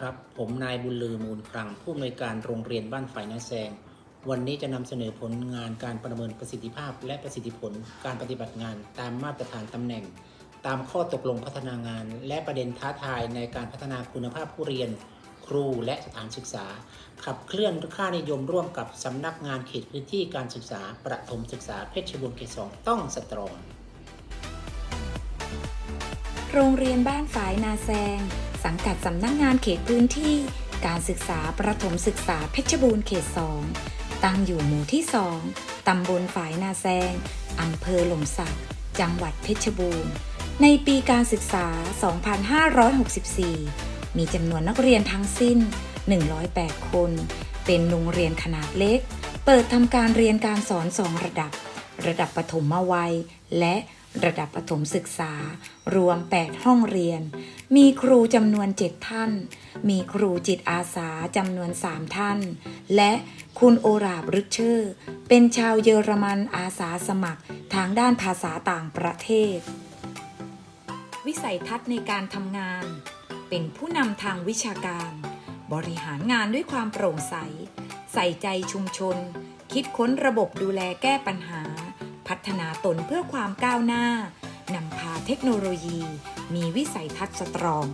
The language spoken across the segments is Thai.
ครับ ผมนายบุญลือมูลครังผู้อำนวยการโรงเรียนบ้านฝ่ายนาแซง วันนี้จะนำเสนอผลงานการประเมินประสิทธิภาพ และประสิทธิผลการปฏิบัติงานตามมาตรฐานตำแหน่ง ตามข้อตกลงพัฒนางาน และประเด็นท้าทายในการพัฒนาคุณภาพผู้เรียน ครูและสถานศึกษา ขับเคลื่อนค่านิยมร่วมกับสำนักงานเขตพื้นที่การศึกษา ประถมศึกษาเพชรบูรณ์เขตสองต้องสตรอง โรงเรียนบ้านฝายนาแซง สังกัดสำนักงงานเขตพื้นที่ การศึกษาประถมศึกษาเพชรบูรณ์เขต 2 ตั้งอยู่หมู่ที่ 2 ตำบลฝายนาแซง อำเภอหล่มสัก จังหวัดเพชรบูรณ์ ในปีการศึกษา 2564 มีจำนวนนักเรียนทั้งสิ้น 108 คน เป็นโรงเรียนขนาดเล็ก เปิดทำการเรียนการสอน 2 ระดับ ระดับประถมวัย และ ระดับประถมศึกษา รวม 8 ห้องเรียน มีครูจำนวน 7 ท่าน มีครูจิตอาสาจำนวน 3 ท่าน และคุณโอราบรึกเชอร์ เป็นชาวเยอรมันอาสาสมัครทางด้านภาษาต่างประเทศ วิสัยทัศน์ในการทำงาน เป็นผู้นำทางวิชาการ บริหารงานด้วยความโปร่งใส ใส่ใจชุมชน คิดค้นระบบดูแลแก้ปัญหา พัฒนาตนเพื่อความก้าวหน้านำพาเทคโนโลยี มีวิสัยทัศน์สตรอง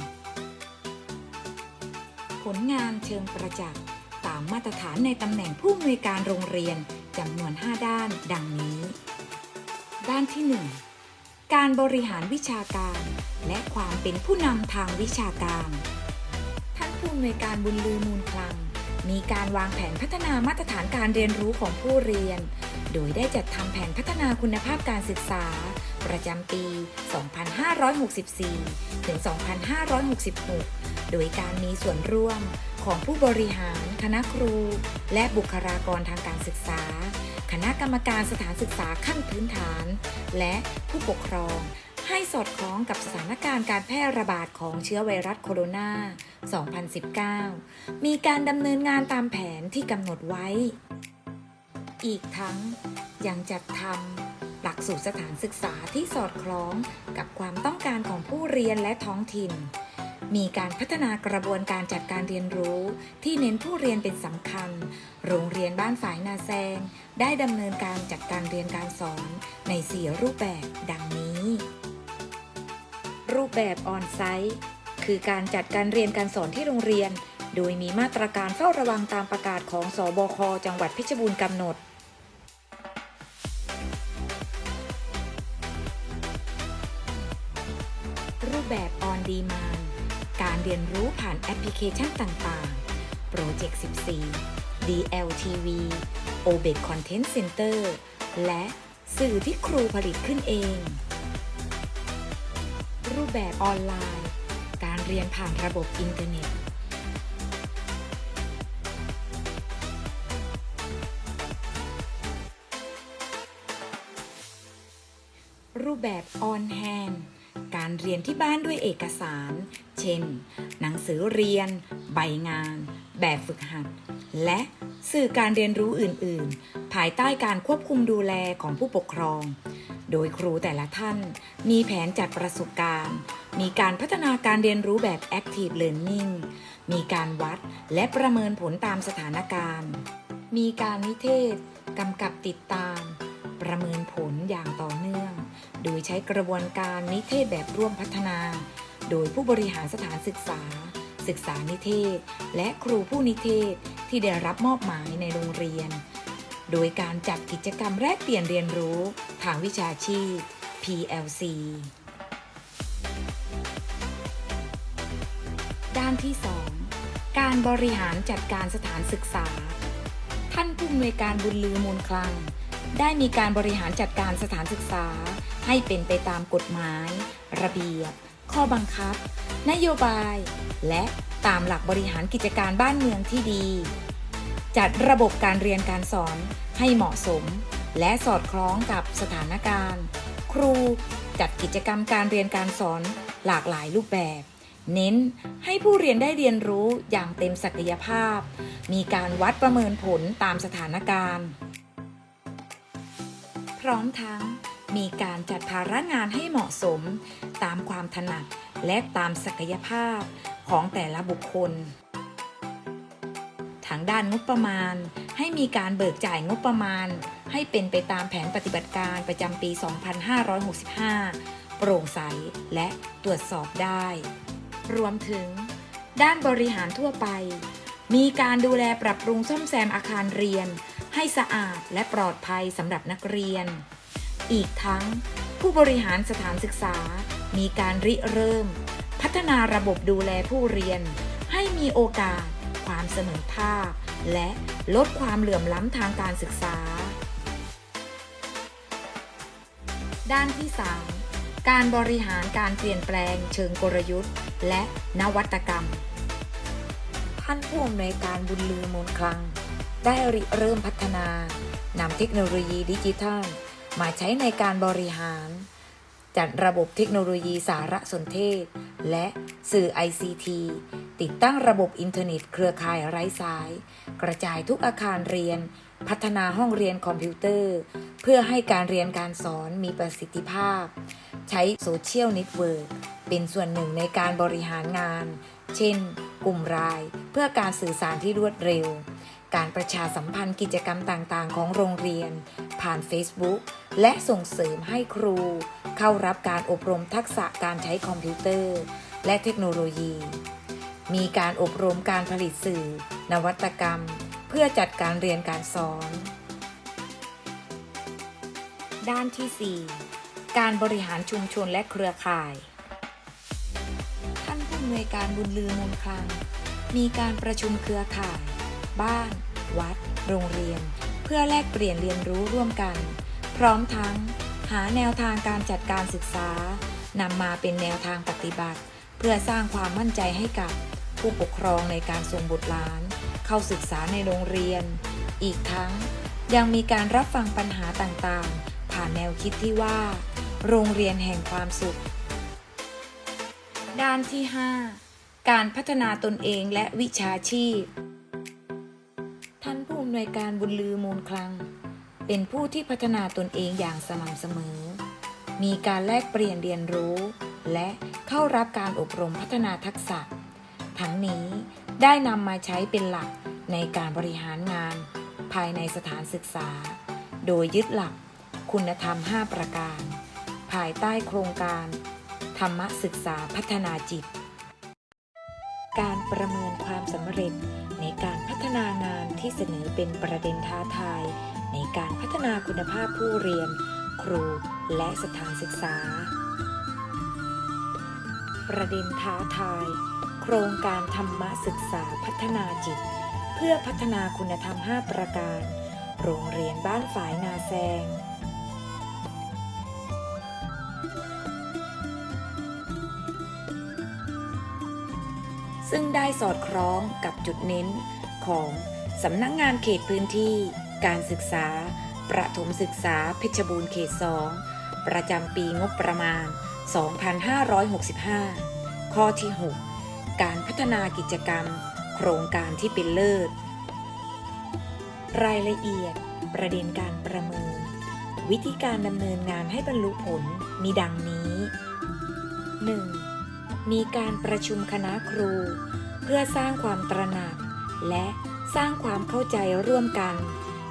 ผลงานเชิงประจักษ์ตามมาตรฐานในตำแหน่งผู้อำนวยการโรงเรียนจำนวน 5 ด้าน ดังนี้ ด้านที่ 1 การบริหารวิชาการ และความเป็นผู้นำทางวิชาการ ท่านผู้อำนวยการบุญลือมูลคลัง มีการวางแผนพัฒนามาตรฐานการเรียนรู้ของผู้เรียน โดยได้จัดทำแผนพัฒนาคุณภาพการศึกษา ประจำปี 2564 ถึง 2566 โดยการมีส่วนร่วมของผู้บริหาร คณะครู และบุคลากรทางการศึกษา คณะกรรมการสถานศึกษาขั้นพื้นฐาน และผู้ปกครองให้สอดคล้องกับสถานการณ์การแพร่ระบาดของเชื้อไวรัสโคโรนา 2019 มีการดำเนินงานตามแผนที่กำหนดไว้ อีกทั้งยังจัดทำหลักสูตรสถานศึกษาที่สอดคล้องกับความต้องการของผู้เรียนและท้องถิ่น มีการพัฒนากระบวนการจัดการเรียนรู้ที่เน้นผู้เรียนเป็นสำคัญ โรงเรียนบ้านฝายนาแซง ได้ดำเนินการจัดการเรียนการสอนใน4รูปแบบดังนี้ รูปแบบออนไซต์คือการจัดการเรียนการสอนที่โรงเรียน โดยมีมาตรการเฝ้าระวังตามประกาศของสบคจังหวัดเพชรบูรณ์กำหนด แบบออนดีมานการเรียนรู้ผ่านแอปพลิเคชันต่างๆโปรเจกต์14 DLTV OBEC Content Center และสื่อที่ครูผลิตขึ้นเอง รูปแบบออนไลน์ การเรียนผ่านระบบอินเทอร์เน็ต รูปแบบออนแฮน การเรียนที่บ้านด้วยเอกสาร เช่น หนังสือเรียน ใบงาน แบบฝึกหัด และสื่อการเรียนรู้อื่น ๆ ภายใต้การควบคุมดูแลของผู้ปกครอง โดยครูแต่ละท่าน มีแผนจัดประสบการณ์ มีการพัฒนาการเรียนรู้แบบ Active Learning มีการวัดและประเมินผลตามสถานการณ์ มีการนิเทศ กำกับติดตาม ประเมินผลอย่างต่อเนื่อง โดยใช้กระบวนการนิเทศแบบร่วมพัฒนา โดยผู้บริหารสถานศึกษา ศึกษานิเทศ และครูผู้นิเทศที่ได้รับมอบหมายในโรงเรียน โดยการจัดกิจกรรมแลกเปลี่ยนเรียนรู้ทางวิชาชีพ PLC ด้านที่ 2 การบริหารจัดการสถานศึกษา ท่านผู้อำนวยการบุญลือมูลคลัง ได้มีการบริหารจัดการสถานศึกษา ให้เป็นไปตามกฎหมาย ระเบียบ ข้อบังคับ นโยบาย และตามหลักบริหารกิจการบ้านเมืองที่ดี จัดระบบการเรียนการสอนให้เหมาะสม และสอดคล้องกับสถานการณ์ ครูจัดกิจกรรมการเรียนการสอนหลากหลายรูปแบบ เน้นให้ผู้เรียนได้เรียนรู้อย่างเต็มศักยภาพ มีการวัดประเมินผลตามสถานการณ์ พร้อมทั้ง มีการจัดภาระงานให้เหมาะสม ตามความถนัดและตามศักยภาพของแต่ละบุคคล ทางด้านงบประมาณ ให้มีการเบิกจ่ายงบประมาณ ให้เป็นไปตามแผนปฏิบัติการประจำปี 2565 โปร่งใสและตรวจสอบได้ รวมถึง ด้านบริหารทั่วไป มีการดูแลปรับปรุงซ่อมแซมอาคารเรียน ให้สะอาดและปลอดภัยสำหรับนักเรียน อีกทั้ง ผู้บริหารสถานศึกษา มีการริเริ่ม พัฒนาระบบดูแลผู้เรียน ให้มีโอกาส ความเสมอภาค และลดความเหลื่อมล้ำทางการศึกษา ด้านที่ 3 การบริหารการเปลี่ยนแปลงเชิงกลยุทธ์ และนวัตกรรม ท่านผู้อำนวยการบุญลือมูลคลัง ได้ริเริ่มพัฒนานำเทคโนโลยีดิจิทัล มาใช้ในการบริหาร จัดระบบเทคโนโลยีสารสนเทศ และสื่อ ICT ติดตั้งระบบอินเทอร์เน็ตเครือข่ายไร้สาย กระจายทุกอาคารเรียน พัฒนาห้องเรียนคอมพิวเตอร์ เพื่อให้การเรียนการสอนมีประสิทธิภาพ ใช้โซเชียลเน็ตเวิร์กเป็นส่วนหนึ่งในการบริหารงาน เช่น กลุ่มราย เพื่อการสื่อสารที่รวดเร็ว การประชาสัมพันธ์กิจกรรมต่างๆ ของโรงเรียน ผ่าน Facebook และส่งเสริมให้ครู เข้ารับการอบรมทักษะการใช้คอมพิวเตอร์ และเทคโนโลยี มีการอบรมการผลิตสื่อ นวัตกรรม เพื่อจัดการเรียนการสอน ด้านที่ 4 การบริหารชุมชนและเครือข่ายท่านผู้อำนวยการบุญลือมูลคลังมีการประชุมเครือข่าย บ้าน วัด โรงเรียน เพื่อแลกเปลี่ยนเรียนรู้ร่วมกัน พร้อมทั้ง หาแนวทางการจัดการศึกษานำมาเป็นแนวทางปฏิบัติ เพื่อสร้างความมั่นใจให้กับผู้ปกครองในการส่งบุตรหลาน เข้าศึกษาในโรงเรียน อีกทั้งยังมีการรับฟังปัญหาต่างๆ ผ่านแนวคิดที่ว่า โรงเรียนแห่งความสุข ด้านที่ 5 การพัฒนาตนเองและวิชาชีพ อำนวยการบุญลือมูลคลัง เป็นผู้ที่พัฒนาตนเองอย่างสม่ำเสมอ มีการแลกเปลี่ยนเรียนรู้ และเข้ารับการอบรมพัฒนาทักษะ ทั้งนี้ได้นำมาใช้เป็นหลักในการบริหารงาน ภายในสถานศึกษา โดยยึดหลัก คุณธรรม 5 ประการ ภายใต้โครงการ ธรรมศึกษาพัฒนาจิต การประเมินความสำเร็จ ในการพัฒนางานที่เสนอเป็นประเด็นท้าทาย ในการพัฒนาคุณภาพผู้เรียน ครูและสถานศึกษา ประเด็นท้าทาย โครงการธรรมศึกษาพัฒนาจิต เพื่อพัฒนาคุณธรรม 5 ประการ โรงเรียนบ้านฝายนาแซง ซึ่งได้สอดคล้องกับจุดเน้นของสำนักงงานเขตพื้นที่ การศึกษา ประถมศึกษาเพชรบูรณ์เขต 2 ประจำปีงบประมาณ 2565 ข้อที่ 6 การพัฒนากิจกรรม โครงการที่เป็นเลิศ รายละเอียด ประเด็นการประเมิน วิธีการดำเนินงานให้บรรลุผลมีดังนี้ 1. มีการประชุมคณะครู เพื่อสร้างความตระหนัก และสร้างความเข้าใจร่วมกัน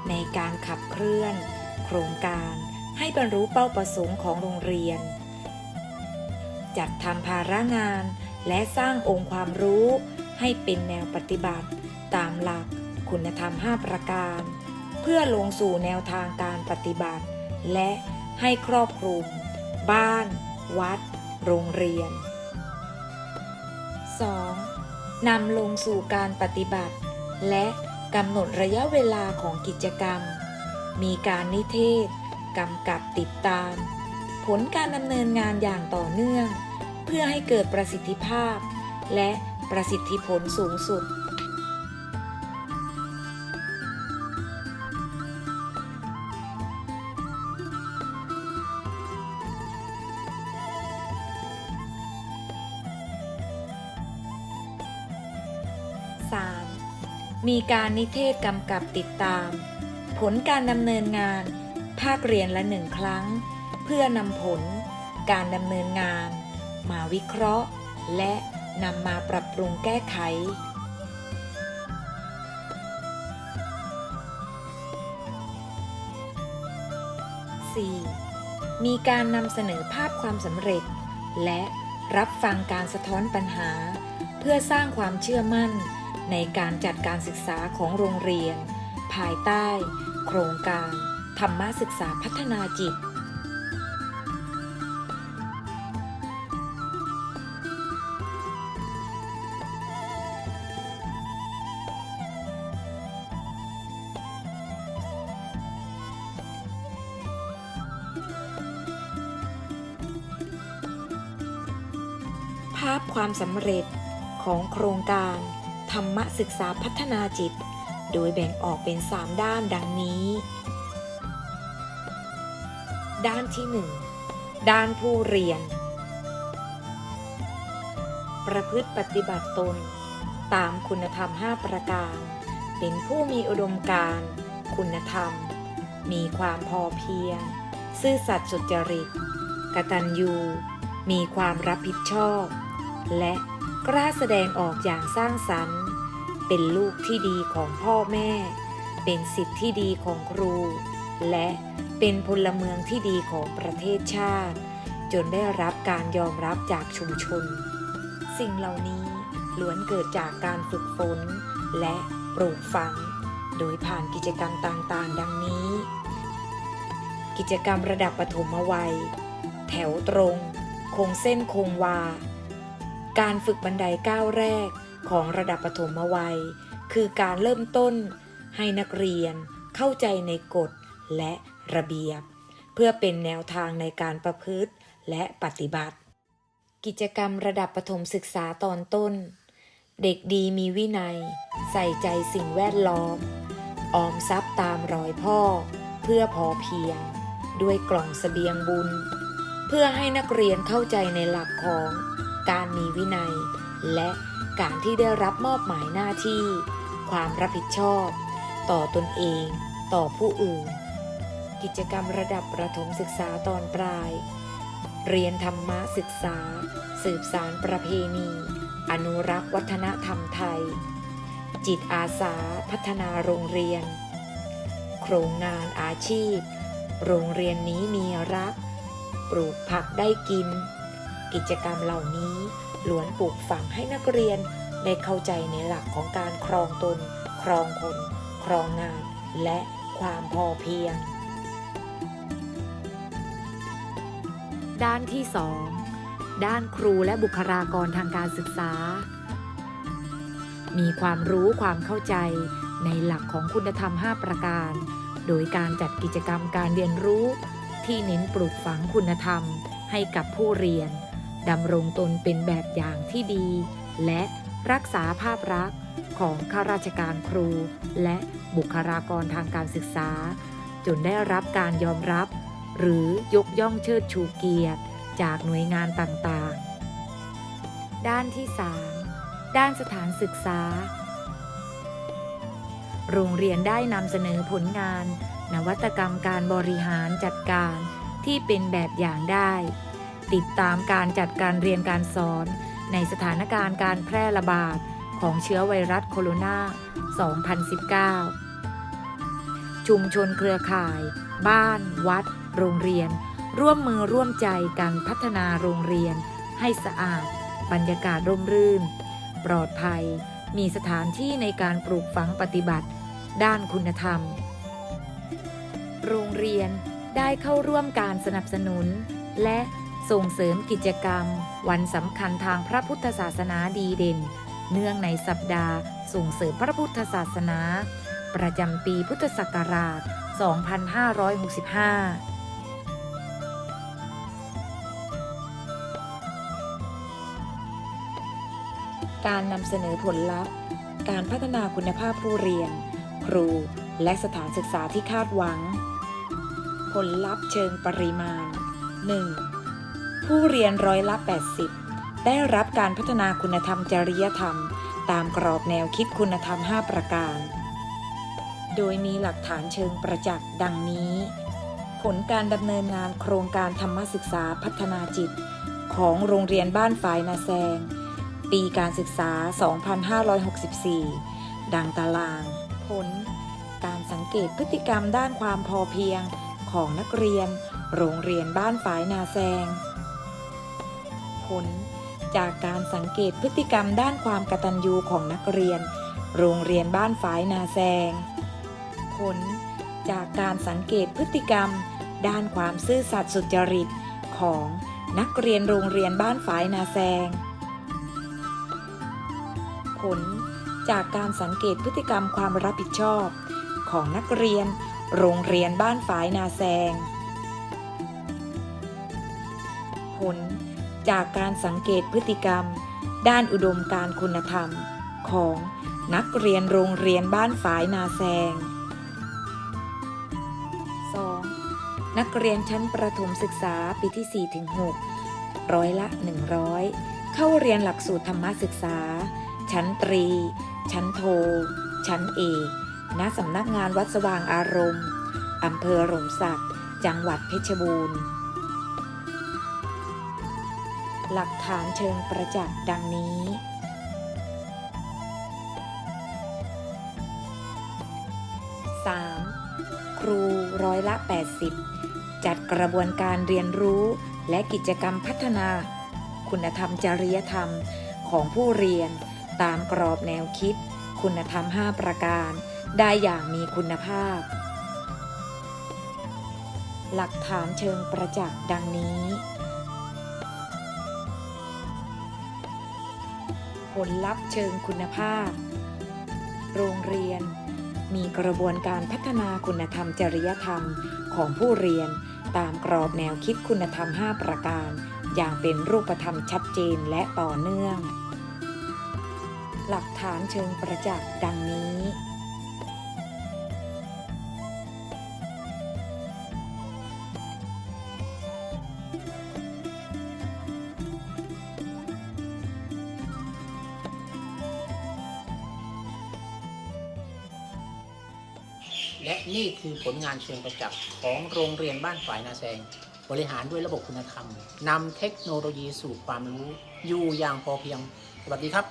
ในการขับเคลื่อน โครงการให้บรรลุเป้าประสงค์ของโรงเรียน จัดทำภาระงาน และสร้างองค์ความรู้ให้เป็นแนวปฏิบัติ ตามหลักคุณธรรม 5 ประการ เพื่อลงสู่แนวทางการปฏิบัติ และให้ครอบคลุม บ้าน วัด โรงเรียน 2. นำลงสู่การปฏิบัติ และกำหนดระยะเวลาของกิจกรรม มีการนิเทศกำกับติดตาม ผลการดำเนินงานอย่างต่อเนื่อง เพื่อให้เกิดประสิทธิภาพ และประสิทธิผลสูงสุด 3. มีการนิเทศกำกับติดตาม ผลการดำเนินงาน ภาคเรียนละหนึ่งครั้ง เพื่อนำผล การดำเนินงาน มาวิเคราะห์ และนำมาปรับปรุงแก้ไข 4. มีการนำเสนอภาพความสำเร็จ และรับฟังการสะท้อนปัญหา เพื่อสร้างความเชื่อมั่น ในการจัดการศึกษาของโรงเรียน ภายใต้ โครงการ ธรรมศึกษาพัฒนาจิต ภาพความสำเร็จของโครงการ ธรรมศึกษาพัฒนาจิต โดยแบ่งออกเป็น 3 ด้านดังนี้ ด้านที่ 1 ด้านผู้เรียน ประพฤติปฏิบัติตน ตามคุณธรรม 5 ประการ เป็นผู้มีอุดมการณ์คุณธรรม มีความพอเพียง ซื่อสัตย์สุจริต กตัญญู มีความรับผิดชอบ และกล้าแสดงออกอย่างสร้างสรรค์ เป็นลูกที่ดีของพ่อแม่ เป็นสิทธิ์ที่ดีของครู และเป็นพลเมืองที่ดีของประเทศชาติ จนได้รับการยอมรับจากชุมชน สิ่งเหล่านี้ล้วนเกิดจากการฝึกฝน และปลูกฝัง โดยผ่านกิจกรรมต่างๆ ดังนี้ กิจกรรมระดับปฐมวัย แถวตรง คงเส้นคงวา การฝึกบันไดก้าวแรก ของระดับปฐมวัย คือการเริ่มต้นให้นักเรียนเข้าใจในกฎและระเบียบ เพื่อเป็นแนวทางในการประพฤติและปฏิบัติ กิจกรรมระดับประถมศึกษาตอนต้น เด็กดีมีวินัย ใส่ใจสิ่งแวดล้อม ออมทรัพย์ตามรอยพ่อ เพื่อพอเพียง ด้วยกล่องเสบียงบุญ เพื่อให้นักเรียนเข้าใจในหลักของการมีวินัยและ การที่ได้รับมอบหมายหน้าที่ ความรับผิดชอบ ต่อตนเอง ต่อผู้อื่น กิจกรรมระดับประถมศึกษาตอนปลาย เรียนธรรมะศึกษา สืบสารประเพณี อนุรักษ์วัฒนธรรมไทย จิตอาสาพัฒนาโรงเรียน โครงงานอาชีพ โรงเรียนนี้มีรัก ปลูกผักได้กิน กิจกรรมเหล่านี้ล้วนปลูกฝังให้นักเรียน ได้เข้าใจในหลักของการครองตน ครองคน ครองงาน และความพอเพียง ด้านที่ 2 ด้านครูและบุคลากรทางการศึกษา มีความรู้ความเข้าใจในหลักของคุณธรรม 5 ประการ โดยการจัดกิจกรรมการเรียนรู้ ที่เน้นปลูกฝังคุณธรรมให้กับผู้เรียน ดำรงตนเป็นแบบอย่างที่ดี และรักษาภาพลักษณ์ของข้าราชการครู และบุคลากรทางการศึกษา จนได้รับการยอมรับ หรือยกย่องเชิดชูเกียรติ จากหน่วยงานต่างๆ ด้านที่ 3 ด้านสถานศึกษา โรงเรียนได้นำเสนอผลงาน นวัตกรรมการบริหารจัดการที่เป็นแบบอย่างได้ ติดตามการจัดการเรียนการสอน ในสถานการณ์การแพร่ระบาดของเชื้อไวรัสโคโรนา 2019 ชุมชนเครือข่าย บ้าน วัด โรงเรียน ร่วมมือร่วมใจกันพัฒนาโรงเรียน ให้สะอาด บรรยากาศร่มรื่น ปลอดภัย มีสถานที่ในการปลูกฝังปฏิบัติ ด้านคุณธรรม โรงเรียนได้เข้าร่วมการสนับสนุน และ ส่งเสริมกิจกรรม วันสำคัญทางพระพุทธศาสนาดีเด่น เนื่องในสัปดาห์ ส่งเสริมพระพุทธศาสนา ประจำปีพุทธศักราช 2565การนำเสนอผลลัพธ์ การพัฒนาคุณภาพผู้เรียน ครู และสถานศึกษาที่คาดหวัง ผลลัพธ์เชิงปริมาณ 1. ผู้เรียนร้อยละ 80 ได้รับการพัฒนาคุณธรรมจริยธรรม ตามกรอบแนวคิดคุณธรรม 5 ประการ โดยมีหลักฐานเชิงประจักษ์ดังนี้ ผลการดำเนินงานโครงการธรรมศึกษาพัฒนาจิต ของโรงเรียนบ้านฝายนาแซง ปีการศึกษา 2564 ดังตาราง ผล การสังเกตพฤติกรรมด้านความพอเพียงของนักเรียนโรงเรียนบ้านฝายนาแซง ผล จากการสังเกตพฤติกรรมด้านความกตัญญูของนักเรียน โรงเรียนบ้านฝายนาแซง ผล จากการสังเกตพฤติกรรม ด้านความซื่อสัตย์สุจริตของนักเรียนโรงเรียนบ้านฝายนาแซง ผล จากการสังเกตพฤติกรรมความรับผิดชอบ ของนักเรียน โรงเรียนบ้านฝายนาแซงผล จากการสังเกตพฤติกรรม ด้านอุดมการคุณธรรม ของนักเรียนโรงเรียนบ้านฝายนาแซง 2. นักเรียนชั้นประถมศึกษาปีที่ 4 ถึง 6 ร้อยละ 100 เข้าเรียนหลักสูตรธรรมศึกษา ชั้นตรี ชั้นโท ชั้นเอกณสำนักงานวัดสว่างอารมณ์อำเภอหลมสัก จังหวัดเพชรบูรณ์ หลักฐานเชิงประจักษ์ดังนี้ 3. ครูร้อยละ 80 จัดกระบวนการเรียนรู้และกิจกรรมพัฒนา คุณธรรมจริยธรรมของผู้เรียน ตามกรอบแนวคิด คุณธรรม 5 ประการ ได้อย่างมีคุณภาพ หลักฐานเชิงประจักษ์ดังนี้ ผลลัพธ์เชิงคุณภาพ โรงเรียน มีกระบวนการพัฒนาคุณธรรมจริยธรรมของผู้เรียน ตามกรอบแนวคิดคุณธรรม 5 ประการ อย่างเป็นรูปธรรมชัดเจนและต่อเนื่อง หลักฐานเชิงประจักษ์ดังนี้ และนี่คือผลงานเชิงประจักษ์ของโรงเรียนบ้านฝายนาแซง บริหารด้วยระบบคุณธรรมนำเทคโนโลยีสู่ความรู้อยู่อย่างพอเพียง สวัสดีครับ